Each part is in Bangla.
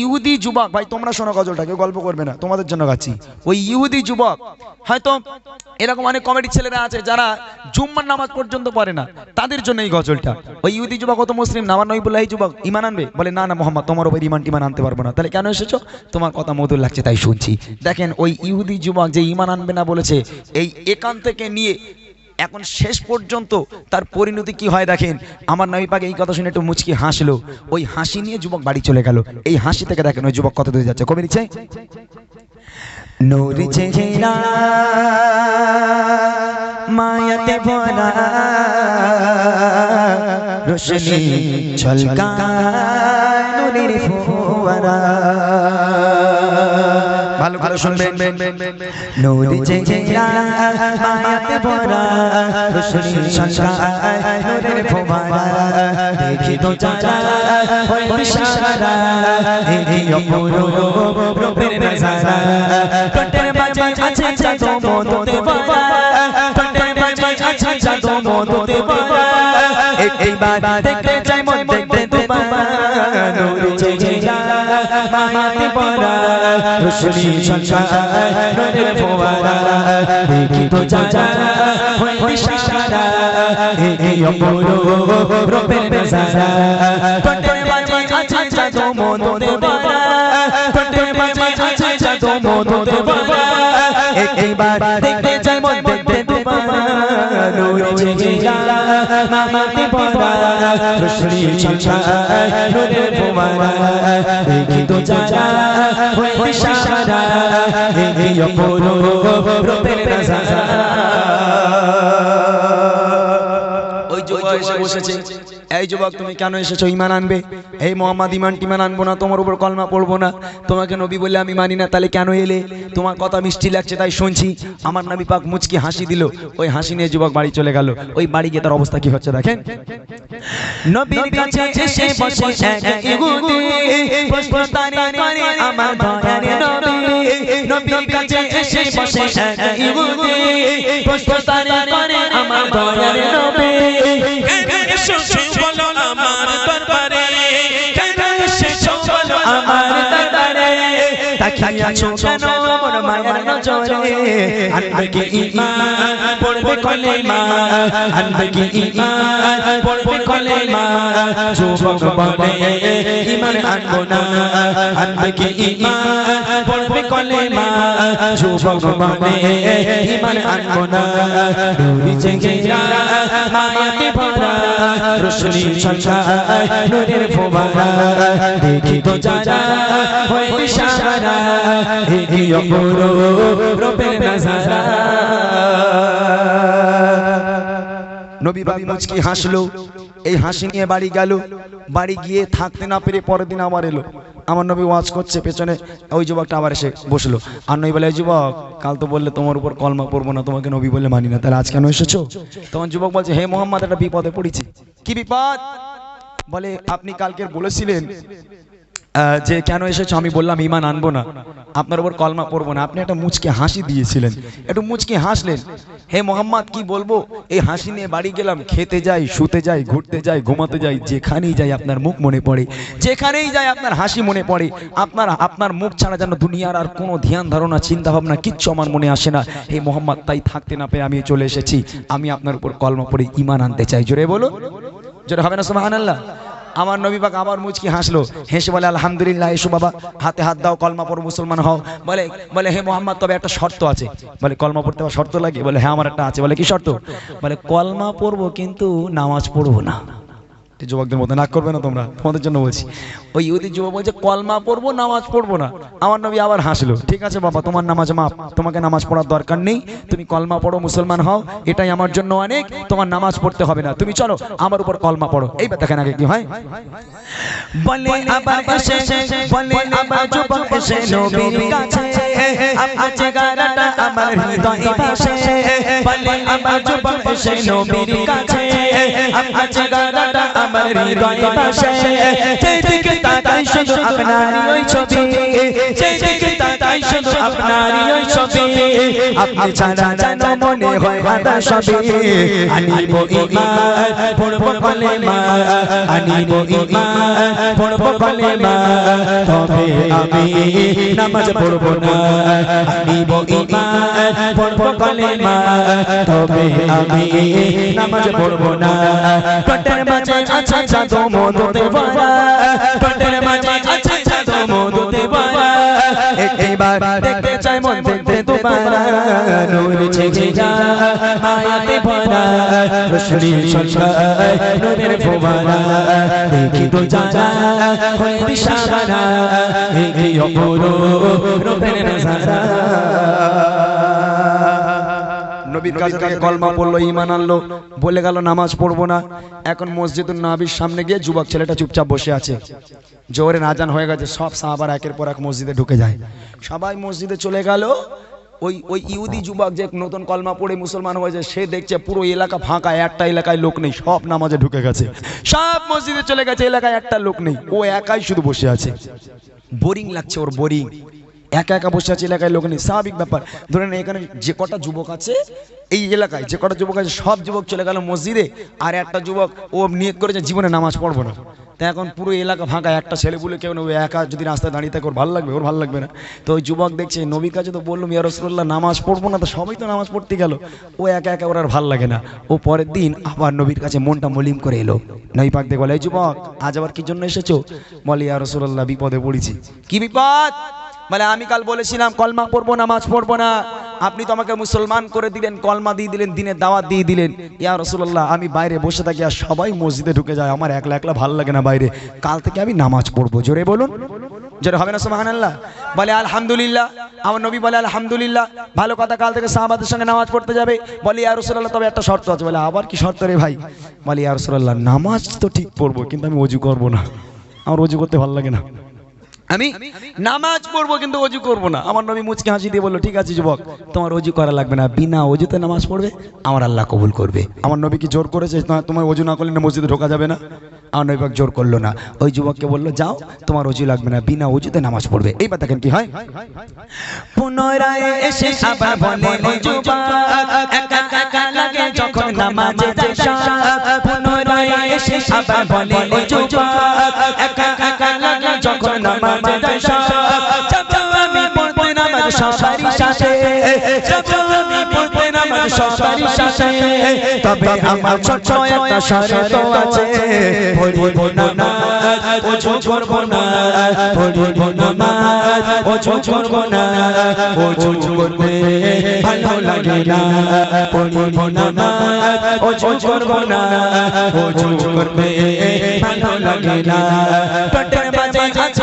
ইহুদি যুবক, ভাই, তোমরা শোনো গজলটা, কেউ গল্প করবে না, তোমাদের জন্য গাচ্ছি। ওই ইহুদি যুবক, হয়তো এরকম অনেক কমেডি ছেলেরা আছে যারা জুম্মার নামাজ পর্যন্ত পড়ে না, তাদের জন্য এই গজলটা। ওই ইহুদি যুবক অত মুসলিম বলে এই যুবক ইমান আনবে? বলে, না না, মোহাম্মদ, তোমার ওপর ইমান টিমান আনতে পারব না। তাহলে কেন এসেছ? তোমার কথা মধুর লাগছে, তাই শুনছি। দেখেন, ওই ইহুদি যুবক যে ইমান আনবে না বলেছে, এই একান থেকে নিয়ে এখন শেষ পর্যন্ত তার পরিণতি কি হয় দেখেন? আমার নবী পাক এই কথা শুনে একটু মুচকি হাসলো। ওই হাসি নিয়ে যুবক বাড়ি চলে গেল। এই হাসি থেকে দেখেন ওই যুবক কত দূরে যাচ্ছে। কবি লিখছে, নূর চেহারা মায়াতে ভরা রোশনি ঝলকায় নূরের ফোয়ারা। ভালো করে শুনবেন। নূর চেহারা মায়াতে ভরা রোশনি ঝলকায় নূরের ফোয়ারা দেখি তো চাচা হয় বিশারা এই অপরূপ রূপের নজারা। ঠোঁটের মাঝে আছে জাদু মধু দেওয়া ঠোঁটের মাঝে আছে জাদু মধু দেওয়া এইবার দেখতে চাই মন দেখতে তোমার নূর চেহারা মায়াতে পড়া রোশনি সঞ্চার নূরের ফোয়ারা দেখি তো চাচা হয় বিশারা এই অপরূপ রূপের নজারা ঠোঁটের মাঝে আছে জাদু মধু দেওয়া ঠোঁটের মাঝে আছে জাদু মধু দেওয়া এইবার দেখতে চাই মন নূর চেহারা মায়াতে পড়া রোশনি সঞ্চার নূরের ফোয়ারা দেখি তো চাচা হয় বিশারা এই অপরূপ রূপের নজারা ওই যে বসেছে। এই যুবক তুমি কেন এসেছ? ইমান আনবে? এই মোহাম্মদ ইমান টিমান আনব না তোমার উপর কলমা পড়ব না। তোমাকে নবী বলে আমি মানি না তাহলে কেন এলে? তোমার কথা মিষ্টি লাগছে তাই শুনছি। আমার নবী পাক মুচকি হাসি দিল। ওই হাসি নিয়ে যুবক বাড়ি চলে গেল। ওই বাড়ি গিয়ে তার অবস্থা কি হচ্ছে দেখেন? নবীর কাছে এসে বসে এক ইহুদি পুষ্পতানি করে আমার দয়ার নবী। নবীর কাছে এসে বসে এক ইহুদি পুষ্পতানি করে আমার দয়ার নবী। আমার তাকিয়াছো কেন মোর মায়ের নজরে? আনবে কি ঈমান, পড়বে কলেমা? আনবে কি ঈমান, পড়বে কলেমা? যুবক বলে, ঈমান আনব না। আনবে কি ঈমান, পড়বে কলেমা? যুবক বলে, ঈমান আনব না। নূরি চেহারা মায়াতে ভরা। রোশনি সঞ্চার নূরের ফোয়ারা দেখি তো যারা হয় ইশারা এই অপরূপ রূপের নজারা। নবী বাবি মুচকি হাসলো। এই হাসি নিয়ে বাড়ি গেল। বাড়ি গিয়ে থাকতে না পেরে পরের দিন আবার এলো। আমার নবী ওয়াজ করছে, পেছনে ওই যুবকটা আবার এসে বসল। আর নবী বলে, "এই যুবক, কাল তো বললে তোমার উপর কলমা পড়ব না, তোমাকে নবী বলে মানি না। তাহলে আজ কেন এসেছ? তখন যুবক বলছে, হে মোহাম্মদ, একটা বিপদে পড়েছি। কি বিপদ? বলে, আপনি কালকে বলেছিলেন যে কেন এসেছ? আমি বললাম, ইমান আনব না। আপনার উপর কলমা পড়ব না। আপনি একটা মুচকে হাসি দিয়েছিলেন। একটু মুচকে হাসলেন। হে মোহাম্মদ, কি বলব? এই হাসি নিয়ে বাড়ি গেলাম, খেতে যাই, শুতে যাই, ঘুরতে যাই, ঘুমাতে যাই, যেখানেই যাই আপনার মুখ মনে পড়ে। যেখানেই যাই আপনার হাসি মনে পড়ে। আপনার আপনার মুখ ছাড়া যেন দুনিয়ার আর কোনো ধ্যান, ধারণা চিন্তা ভাবনা কিচ্ছু আমার মনে আসে না। হে মোহাম্মদ, তাই থাকতে না পেয়ে আমি চলে এসেছি। আমি আপনার উপর কলমা পড়ে ইমান আনতে চাই। জোরে বলো জোরে হবে না, সুবহানাল্লাহ? আমার নবী পাক আবার মুচকি হাসলো। হেসে বলে, আলহামদুলিল্লাহ, এসো বাবা, হাতে হাত দাও, কলমা পড়, মুসলমান হও। বলে বলে, হে মোহাম্মদ, তবে একটা শর্ত আছে। বলে, কলমা পড়তে আমার শর্ত লাগে? বলে হ্যাঁ আমার একটা আছে। বলে, কি শর্ত? বলে, কলমা পড়ব কিন্তু নামাজ পড়ব না। যুবকদের মধ্যে না করবে না তোমরা? তোমাদের জন্য বলছি। ওই ইহুদি যুবক বলছে, কলমা পড়ব, নামাজ পড়ব না। আমার নবী আবার হাসলো, ঠিক আছে বাবা, তোমার নামাজ মাপ তোমাকে নামাজ পড়ার দরকার নেই। তুমি কলমা পড়ো, মুসলমান হও, এটাই আমার জন্য অনেক, তোমার নামাজ পড়তে হবে না। তুমি চলো, আমার উপর কলমা পড়ো। এইবার দেখেন আগে কি হয়। আমার আবার যুবক গারাটা আমার হৃদয় যেদিকে তাকাই শুধু আপনারই ওই ছবি যেদিকে তাকাই শুধু আপনারই ওই ছবি আপনি ছাড়া যেন মনে হয় সবে আনিব ইমান কলেমা আনিব ইমান পড়ব কলেমা তবে আমি নামাজ পড়ব না। আনিব ইমান পড়ব কলেমা তবে আমি নামাজ পড়ব না। পেটের মাঝে আছে জাদু মধু দেওয়ারা পেটের মাঝে একবার দেখতে চাই মন দেখতে নূর যা। মায়াতে ভরা রোশনি সন্ধ্যায় নূরের ফোয়ারা দেখি তো জানা হয়ে দিশাহারা দেখি অপরূপ রূপের নজারা। নবীর কাছে থেকে কলমা পড়ল ইমান আনলো। বলে গেল নামাজ পড়ব না। এখন মসজিদুল নবীর সামনে গিয়ে যুবক ছেলেটা চুপচাপ বসে আছে। জোরে নাজান হয়ে গেছে, সব সাহাবার একের পর এক মসজিদে ঢুকে যায়। সবাই মসজিদে চলে গেল, ওই ওই ইহুদি যুবক যে নতুন কলমা পড়ে মুসলমান হয়েছে, সে দেখছে পুরো এলাকা ফাঁকা, একটা এলাকায় লোক নেই, সব নামাজে ঢুকে গেছে। সব মসজিদে চলে গেছে, এলাকায় একটা লোক নেই, ও একাই শুধু বসে আছে। বোরিং লাগছে ওর বোরিং। একা একা বসে আছে, এলাকায় লোক নেই, স্বাভাবিক ব্যাপার। ধরেন এখানে যে কটা যুবক আছে, এই এলাকায় যে কটা যুবক আছে, সব যুবক চলে গেল মসজিদে, আর একটা যুবক, ও নিয়োগ করেছে, জীবনে নামাজ পড়ব না। এখন পুরো এলাকা ফাঁকা, একটা ছেলে বলে কেউ না ও একা যদি রাস্তায় দাঁড়িয়ে থাকে, ওর ভালো লাগবে, ওর ভালো লাগবে না। তো ওই যুবক দেখছে, নবী কাছে তো বলল মিয়া রসুল্লাহ নামাজ পড়ব না, তো সবাই তো নামাজ পড়তে গেল। ও একা একা ওর আর ভালো লাগে না। ও পরের দিন আবার নবীর কাছে মনটা মলিম করে এলো। নবী পাক দেখে বলে, এই যুবক, আজ আবার কি জন্য এসেছ? বলে, ইয়া রসুল্লাহ বিপদে পড়েছি। কি বিপদ? মানে আমি কাল বলেছিলাম, কলমা পড়ব, নামাজ পড়ব না। আপনি তো আমাকে মুসলমান করে দিলেন, কলমা দিয়ে দিলেন, দিনের দাওয়াত দিয়ে দিলেন। ইয়া রসুল্লাহ আমি বাইরে বসে থাকি আর সবাই মসজিদে ঢুকে যায়, আমার একলা একলা ভালো লাগে না বাইরে। কাল থেকে আমি নামাজ পড়ব, জোরে বলুন। জোরে হবে না সোহান আল্লাহ বলে, আলহামদুলিল্লাহ। আমার নবী বলে, আলহামদুলিল্লাহ। ভালো কথা, কাল থেকে সাহাবাদের সঙ্গে নামাজ পড়তে যাবে। বলে, ইয়া রসুল্লাহ তবে একটা শর্ত আছে। বলে, আবার কি শর্ত রে ভাই? বলে, ইয়া রসুল্লাহ নামাজ তো ঠিক পড়ব, কিন্তু আমি অজু করব না। আমার অজু করতে ভালো লাগে না। আমি নামাজ পড়ব কিন্তু অজু করব না। আমার নবী মুচকে হাসি দিয়ে বলল, ঠিক আছে যুবক, তোমার অজু করা লাগবে না। বিনা অজুতে নামাজ পড়বে, আমার আল্লাহ কবুল করবে। আমার নবী কি জোর করেছে তোমার অজু না করলে মসজিদে ঢোকা যাবে না? আমার নবী জোর করল না। ওই যুবককে বলল, যাও, তোমার অজু লাগবে না, বিনা অজুতে নামাজ পড়বে। এইবার দেখেন কি হয়। পুনরায় এসে আবার বলে লাগে যখন নামাজে যায় যাব আমি পড়তে নামাজ সবারই সাথে যাব আমি পড়তে নামাজ সবারই সাথে তবে আমার ছোট একটা শরত আছে পড়িব না ওজু করব না পড়িব না ওজু করব না ওজু করতে ভালো লাগে না পড়িব না ওজু করব না ওজু করতে ভালো লাগে না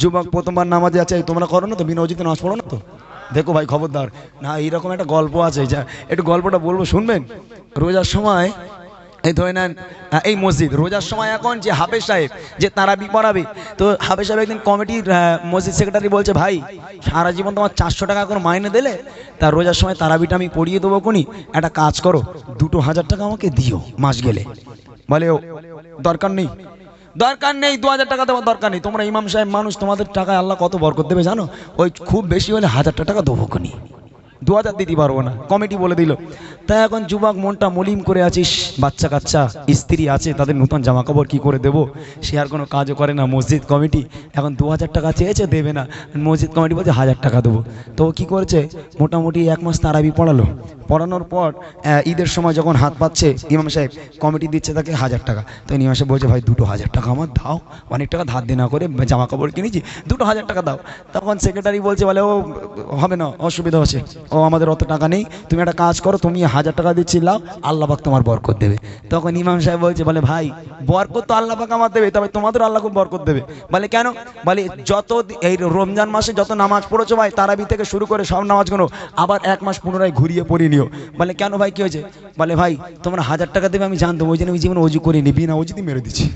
যুবক প্রথমবার নামাজে আছে তোমরা করো না তো বিনা অজুতে নামাজ পড়ো না তো? দেখো ভাই, খবরদার। না, এইরকম একটা গল্প আছে, যা, একটু গল্পটা বলব, শুনবেন? রোজার সময়, এই ধরে নেন এই মসজিদ, রোজার সময় এখন যে হাফেজ সাহেব, যে তারাবি পড়াবে, তো হাফেজ সাহেব একদিন কমিটির মসজিদ সেক্রেটারি বলছে, ভাই, সারা জীবন তোমার চারশো টাকা করে মাইনে দিলে তার রোজার সময় তারাবিটা আমি পড়িয়ে দেবো কোনি একটা কাজ করো, দুটো হাজার টাকা আমাকে দিও মাস গেলে। বলে দরকার নেই। দরকার নেই, দু হাজার টাকা দেওয়ার দরকার নেই। তোমরা ইমাম সাহেব মানুষ, তোমাদের টাকায় আল্লাহ কত বরকত দেবে জানো? ওই খুব বেশি হলে হাজারটা টাকা দেবো কোনি দু হাজার দিতে পারব না। কমিটি বলে দিল তাই এখন যুবক মনটা মলিম করে আছিস? বাচ্চা কাচ্চা, স্ত্রী আছে, তাদের নতুন জামা কাপড় কী করে দেবো? সে আর কোনো কাজও করে না, মসজিদ কমিটি। এখন দু হাজার টাকা চেয়েছে, দেবে না। মসজিদ কমিটি বলছে, হাজার টাকা দেবো। তো কী করেছে? মোটামুটি এক মাস তারাবি পড়ালো। পড়ানোর পর ঈদের সময় যখন হাত পাচ্ছে ইমাম সাহেব কমিটি দিচ্ছে তাকে হাজার টাকা। তো ইমাম সাহেব বলছে, ভাই, দুটো হাজার টাকা আমার দাও। অনেক টাকা ধার দিয়ে না করে জামা কাপড় কিনেছি, দুটো হাজার টাকা দাও। তখন সেক্রেটারি বলছে, বলে, ও, হবে না, অসুবিধা আছে ও আমাদের অত টাকা নেই, তুমি একটা কাজ করো, তুমি হাজার টাকা দিচ্ছি লাও আল্লাহ পাক তোমার বরকত দেবে। তখন ইমাম সাহেব বলছে, বলে, ভাই, বরকত তো আল্লাহ পাক আমার দেবে, তবে তোমাদের আল্লাহ খুব বরকত দেবে। বলে, কেন? বলে, যত এই রমজান মাসে যত নামাজ পড়েছো ভাই, তারাবি থেকে শুরু করে সব নামাজগুলো আবার এক মাস পুনরায় ঘুরিয়ে পড়ে নিও। বলে, কেন ভাই, কি হয়েছে? বলে, ভাই, তোমরা হাজার টাকা দেবে আমি জানতাম, ওই জন্য আমি জীবনে অজু করিনি, বিনা অজুতে মেরে দিচ্ছি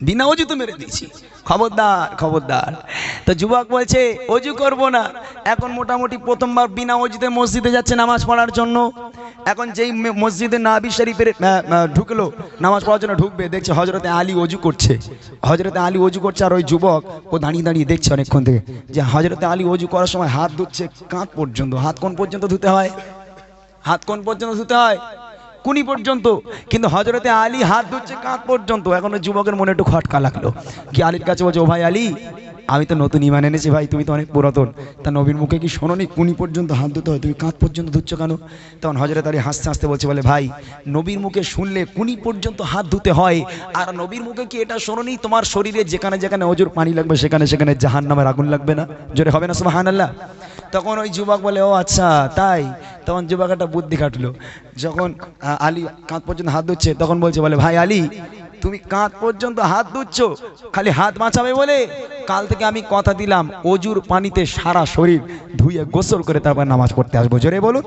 বিনা অজু তো মেরে দিয়েছি। খবরদার খবরদার। তো যুবক বলছে, অজু করব না। এখন মোটামুটি প্রথমবার বিনা অজুতে মসজিদে যাচ্ছে নামাজ পড়ার জন্য। এখন যেই মসজিদে নাবি শরীফের ঢুকলো, নামাজ পড়ার জন্য ঢুকবে, দেখছে হজরতে আলী অজু করছে। হজরতে আলী অজু করছে আর ওই যুবক, ও দাঁড়িয়ে দাঁড়িয়ে দেখছে অনেকক্ষণ থেকে যে হজরতে আলী অজু করার সময় হাত ধুচ্ছে, কাঁধ পর্যন্ত, হাত কোন পর্যন্ত ধুতে হয়? হাত কোন পর্যন্ত ধুতে হয়? কুনি পর্যন্ত। কিন্তু হজরতে আলী হাত ধুচ্ছে কাঁধ পর্যন্ত। এখন যুবকের মনে একটু খটকা লাগল। কি আলীর কাছে বলছে, ও ভাই আলী, আমি তো নতুন ইমান এনেছি ভাই, তুমি তো অনেক পুরাতন। তা নবীর মুখে কি শোনোনি? কুনি পর্যন্ত হাত ধুতে হয়, তুমি কাঁধ পর্যন্ত ধুচ্ছ কেন? তখন হজরত আলী হাসতে হাসতে বলছে, বলে ভাই, নবীর মুখে শুনলে কুনি পর্যন্ত হাত ধুতে হয়, আর নবীর মুখে কি এটা শোনোনি? তোমার শরীরে যেখানে যেখানে অজুর পানি লাগবে, সেখানে সেখানে জাহান নামের আগুন লাগবে না? জোরে হবে না সুবাহান আল্লাহ তখন ওই যুবক বলে, ও আচ্ছা তাই? তখন যুবক একটা বুদ্ধি কাটলো যখন আলী কাঁধ পর্যন্ত হাত ধুচ্ছে, তখন বলছে, বলে, ভাই আলী, তুমি কাঁধ পর্যন্ত হাত ধুচ্ছ? খালি হাত বাঁচাবে বলে? কাল থেকে আমি কথা দিলাম, অজুর পানিতে সারা শরীর ধুয়ে গোসল করে তারপর নামাজ পড়তে আসব। জোরে বলুন।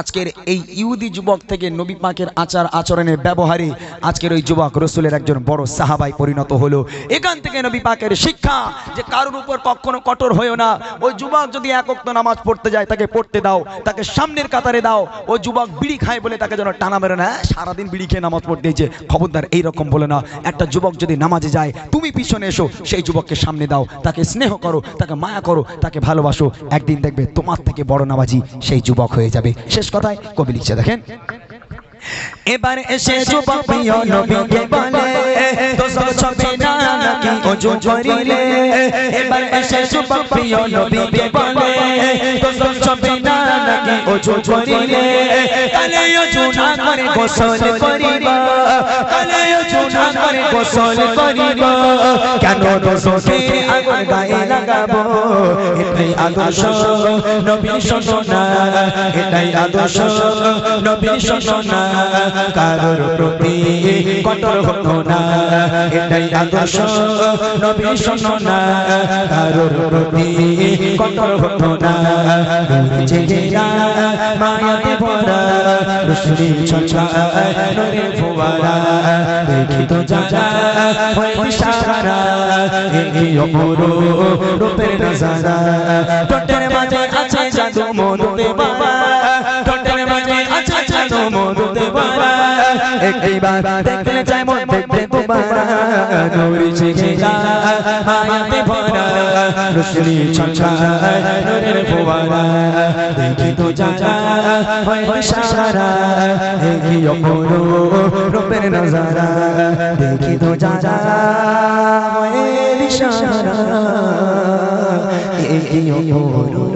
আজকের এই ইহুদি যুবক থেকে নবী পাকের আচার আচরণের ব্যবহারে আজকের ওই যুবক রসুলের একজন বড় সাহাবাই পরিণত হলো। এখান থেকে নবী পাকের শিক্ষা যে কারোর উপর কখনো কঠোর হয়েও না। ওই যুবক যদি একক্ত নামাজ পড়তে যায়, তাকে পড়তে দাও, তাকে সামনের কাতারে দাও, ওই যুবক বিড়ি খায় বলে তাকে যেন টানা মেরে না সারাদিন বিড়ি খেয়ে নামাজ পড়তে যে খবরদার এইরকম বলে না। একটা যুবক যদি নামাজে যায়, তুমি পিছনে এসো, সেই যুবককে সামনে দাও, তাকে স্নেহ করো, তাকে মায়া করো, তাকে ভালোবাসো। একদিন দেখবে তোমার থেকে বড় নামাজি সেই যুবক হয়ে যাবে। শেষ কথায় কবি লিখছে দেখেন। এবার এসে যুবক প্রিয় করিবা। গোসল করিবা। কেন দোসকে আগুন গায়ে লাগাবো? এটাই আদর্শ নবীর না এটাই আদর্শ নবীর না কারোর প্রতি কঠোর হতো না। এটাই আদর্শ নবীর না কারোর প্রতি কঠোর হতো না। মায়াতে ভরা রশ্মি ছছা নরে ফোয়ারা। দেখি তো যা হয় সারা এই অপর রূপের নজারা টোটের মাঝে আছে জাদু মধুতে বাবা টোটের মাঝে আছে জাদু মধুতে বাবা একবার দেখলে চাই মন দেখতে তোমারা নূরি ছেড়ে মায়াতে ভরা রশ্মি ছছা নূরের ফোয়ারা দেখি তো যা হয় সারা এই অপর রূপের নজারা দেখি তো যা হয় সারা এই অপর